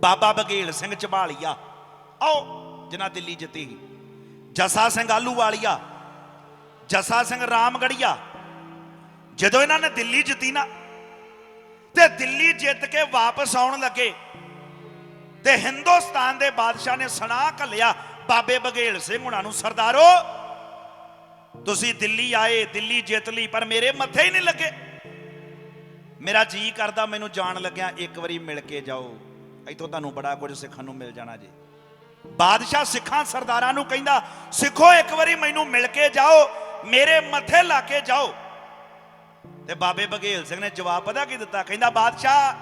ਬਾਬਾ ਬਘੇਲ ਸਿੰਘ ਝਬਾਲੀਆ ਆਓ, ਜਿਨ੍ਹਾਂ ਦਿੱਲੀ ਜਿੱਤੀ ਜਸਾ ਸਿੰਘ ਆਲੂਵਾਲੀਆ ਜਸਾ ਸਿੰਘ ਰਾਮਗੜੀਆ। ਜਦੋਂ ਇਹਨਾਂ ਨੇ ਦਿੱਲੀ ਜਿੱਤੀ ਨਾ, ਤੇ ਦਿੱਲੀ ਜਿੱਤ ਕੇ ਵਾਪਸ ਆਉਣ ਲੱਗੇ, ਤੇ ਹਿੰਦੁਸਤਾਨ ਦੇ ਬਾਦਸ਼ਾਹ ਨੇ ਸੁਣਾ ਘੱਲਿਆ ਬਾਬੇ ਬਘੇਲ ਸਿੰਘ ਉਹਨਾਂ ਨੂੰ, ਸਰਦਾਰੋ, ਤੁਸੀਂ ਦਿੱਲੀ ਆਏ, ਦਿੱਲੀ ਜਿੱਤ ਲਈ, ਪਰ ਮੇਰੇ ਮੱਥੇ ਹੀ ਨਹੀਂ ਲੱਗੇ। ਮੇਰਾ ਜੀ ਕਰਦਾ, ਮੈਨੂੰ ਜਾਣ ਲੱਗਿਆ ਇੱਕ ਵਾਰੀ ਮਿਲ ਕੇ ਜਾਓ। ਇੱਥੋਂ ਤੁਹਾਨੂੰ ਬੜਾ ਕੁਝ ਸਿੱਖਣ ਨੂੰ ਮਿਲ ਜਾਣਾ ਜੀ। ਬਾਦਸ਼ਾਹ ਸਿੱਖਾਂ ਸਰਦਾਰਾਂ ਨੂੰ ਕਹਿੰਦਾ, ਸਿੱਖੋ, ਇੱਕ ਵਾਰੀ ਮੈਨੂੰ ਮਿਲ ਕੇ ਜਾਓ, ਮੇਰੇ ਮੱਥੇ ਲਾ ਕੇ ਜਾਓ। ਤੇ ਬਾਬੇ ਬਘੇਲ ਸਿੰਘ ਨੇ ਜਵਾਬ ਪਤਾ ਕੀ ਦਿੱਤਾ? ਕਹਿੰਦਾ, ਬਾਦਸ਼ਾਹ,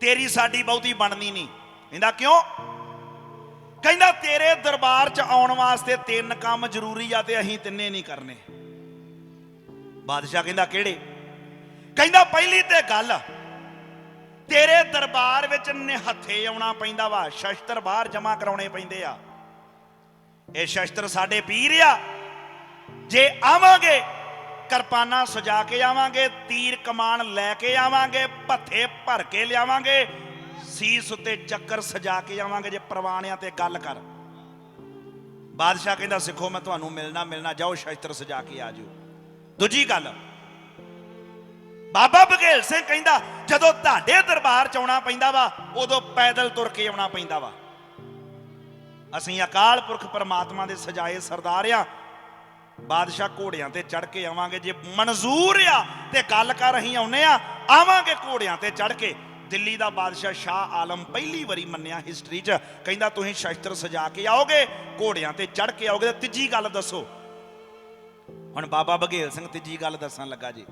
ਤੇਰੀ ਸਾਡੀ ਬਹੁਤੀ ਬਣਨੀ ਨਹੀਂ। ਕਹਿੰਦਾ, ਕਿਉਂ? ਕਹਿੰਦਾ, ਤੇਰੇ ਦਰਬਾਰ 'ਚ ਆਉਣ ਵਾਸਤੇ ਤਿੰਨ ਕੰਮ ਜ਼ਰੂਰੀ ਆ ਤੇ ਅਸੀਂ ਤਿੰਨੇ ਨਹੀਂ ਕਰਨੇ। ਬਾਦਸ਼ਾਹ ਕਹਿੰਦਾ, ਕਿਹੜੇ? ਕਹਿੰਦਾ, ਪਹਿਲੀ ਤੇ ਗੱਲ ਤੇਰੇ ਦਰਬਾਰ ਵਿੱਚ ਨਿਹੱਥੇ ਆਉਣਾ ਪੈਂਦਾ ਵਾ, ਸ਼ਸਤਰ ਬਾਹਰ ਜਮਾ ਕਰਾਉਣੇ ਪੈਂਦੇ ਆ। ਇਹ ਸ਼ਸਤਰ ਸਾਡੇ ਪੀਰ ਆ। ਜੇ ਆਵਾਂਗੇ, ਕਿਰਪਾਨਾਂ ਸਜਾ ਕੇ ਆਵਾਂਗੇ, ਤੀਰ ਕਮਾਨ ਲੈ ਕੇ ਆਵਾਂਗੇ, ਭੱਥੇ ਭਰ ਕੇ ਲਿਆਵਾਂਗੇ, ਸੀਸ ਉੱਤੇ ਚੱਕਰ ਸਜਾ ਕੇ ਆਵਾਂਗੇ ਜੇ ਪ੍ਰਵਾਨਿਆਂ ਤੇ ਗੱਲ ਕਰ। ਬਾਦਸ਼ਾਹ ਕਹਿੰਦਾ, ਸਿੱਖੋ, ਮੈਂ ਤੁਹਾਨੂੰ ਮਿਲਣਾ ਮਿਲਣਾ, ਜਾਓ, ਸ਼ਸਤਰ ਸਜਾ ਕੇ ਆ ਜਾਓ। ਦੂਜੀ ਗੱਲ ਬਾਬਾ ਬਘੇਲ ਸਿੰਘ ਕਹਿੰਦਾ, ਜਦੋਂ ਤੁਹਾਡੇ ਦਰਬਾਰ ਚ ਆਉਣਾ ਪੈਂਦਾ ਵਾ, ਉਦੋਂ ਪੈਦਲ ਤੁਰ ਕੇ ਆਉਣਾ ਪੈਂਦਾ ਵਾ। ਅਸੀਂ ਅਕਾਲ ਪੁਰਖ ਪਰਮਾਤਮਾ ਦੇ ਸਜਾਏ ਸਰਦਾਰ ਆ। ਬਾਦਸ਼ਾਹ ਘੋੜਿਆਂ ਤੇ ਚੜ ਕੇ ਆਵਾਂਗੇ। ਜੇ ਮਨਜ਼ੂਰ ਆ ਤੇ ਗੱਲ ਕਰ ਅਸੀਂ ਆਉਨੇ ਆ, ਆਵਾਂਗੇ ਘੋੜਿਆਂ ਤੇ ਚੜ ਕੇ। ਦਿੱਲੀ ਦਾ ਬਾਦਸ਼ਾਹ ਸ਼ਾਹ ਆਲਮ ਪਹਿਲੀ ਵਾਰੀ ਮੰਨਿਆ ਹਿਸਟਰੀ 'ਚ। ਕਹਿੰਦਾ, ਤੁਸੀਂ ਸ਼ਸਤਰ ਸਜਾ ਕੇ ਆਓਗੇ, ਘੋੜਿਆਂ ਤੇ ਚੜ ਕੇ ਆਓਗੇ ਤੇ ਤੀਜੀ ਗੱਲ ਦੱਸੋ। ਹੁਣ ਬਾਬਾ ਬਘੇਲ ਸਿੰਘ ਤੀਜੀ ਗੱਲ ਦੱਸਣ ਲੱਗਾ ਜੀ।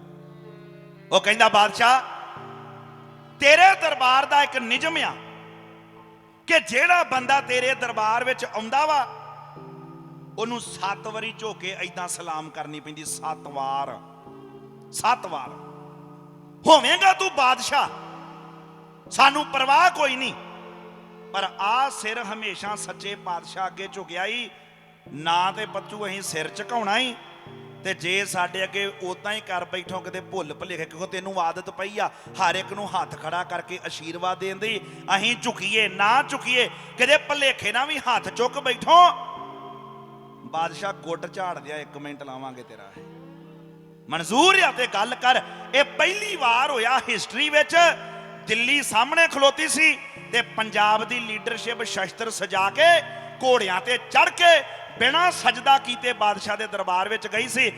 ਉਹ ਕਹਿੰਦਾ, ਬਾਦਸ਼ਾਹ, ਤੇਰੇ ਦਰਬਾਰ ਦਾ ਇੱਕ ਨਿਯਮ ਆ ਕਿ ਜਿਹੜਾ ਬੰਦਾ ਤੇਰੇ ਦਰਬਾਰ ਵਿੱਚ ਆਉਂਦਾ ਵਾ, ਉਹਨੂੰ ਸੱਤ ਵਾਰੀ ਝੋਕੇ ਐਦਾਂ ਸਲਾਮ ਕਰਨੀ ਪੈਂਦੀ, ਸੱਤ ਵਾਰ ਸੱਤ ਵਾਰ। ਹੋਵੇਂਗਾ ਤੂੰ ਬਾਦਸ਼ਾਹ? ਸਾਨੂੰ ਪਰਵਾਹ ਕੋਈ ਨਹੀਂ। ਪਰ ਆ ਸਿਰ ਹਮੇਸ਼ਾ ਸੱਚੇ ਪਾਤਸ਼ਾਹ ਅੱਗੇ ਝੁਕਿਆ ਹੀ ਨਾ ਤੇ ਬੱਚੂ ਅਸੀਂ ਸਿਰ ਝੁਕਾਉਣਾ ਹੀ ਤੇ ਜੇ ਸਾਡੇ ਅੱਗੇ ਉਦਾਂ ਹੀ ਕਰ ਬੈਠੋ ਕਿਤੇ ਭੁੱਲ ਭੁਲੇਖੇ, ਕਿਉਂਕਿ ਤੈਨੂੰ ਆਦਤ ਪਈ ਆ, ਹਰ ਇੱਕ ਨੂੰ ਹੱਥ ਖੜਾ ਕਰਕੇ ਆਸ਼ੀਰਵਾਦ ਦੇਣ ਦੀ, ਅਸੀਂ ਝੁਕੀਏ, ਨਾ ਝੁਕੀਏ, ਕਿਤੇ ਭੁਲੇਖੇ ਨਾਲ ਵੀ ਹੱਥ ਚੁੱਕ ਬੈਠੋ। ਬਾਦਸ਼ਾਹ ਗੁੱਟ ਝਾੜ ਦਿਆ ਇੱਕ ਮਿੰਟ ਲਾਵਾਂਗੇ ਤੇਰਾ ਮਨਜ਼ੂਰ ਆ ਤੇ ਗੱਲ ਕਰ, ਇਹ ਪਹਿਲੀ ਵਾਰ ਹੋਇਆ ਹਿਸਟਰੀ ਵਿੱਚ, ਦਿੱਲੀ ਸਾਹਮਣੇ ਖਲੋਤੀ ਸੀ ਤੇ ਪੰਜਾਬ ਦੀ ਲੀਡਰਸ਼ਿਪ ਸ਼ਸਤਰ ਸਜਾ ਕੇ ਘੋੜਿਆਂ ਤੇ ਚੜ ਕੇ ਬਿਨਾਂ ਸਜਦਾ ਕੀਤੇ ਬਾਦਸ਼ਾਹ ਦੇ ਦਰਬਾਰ ਵਿੱਚ ਗਈ ਸੀ।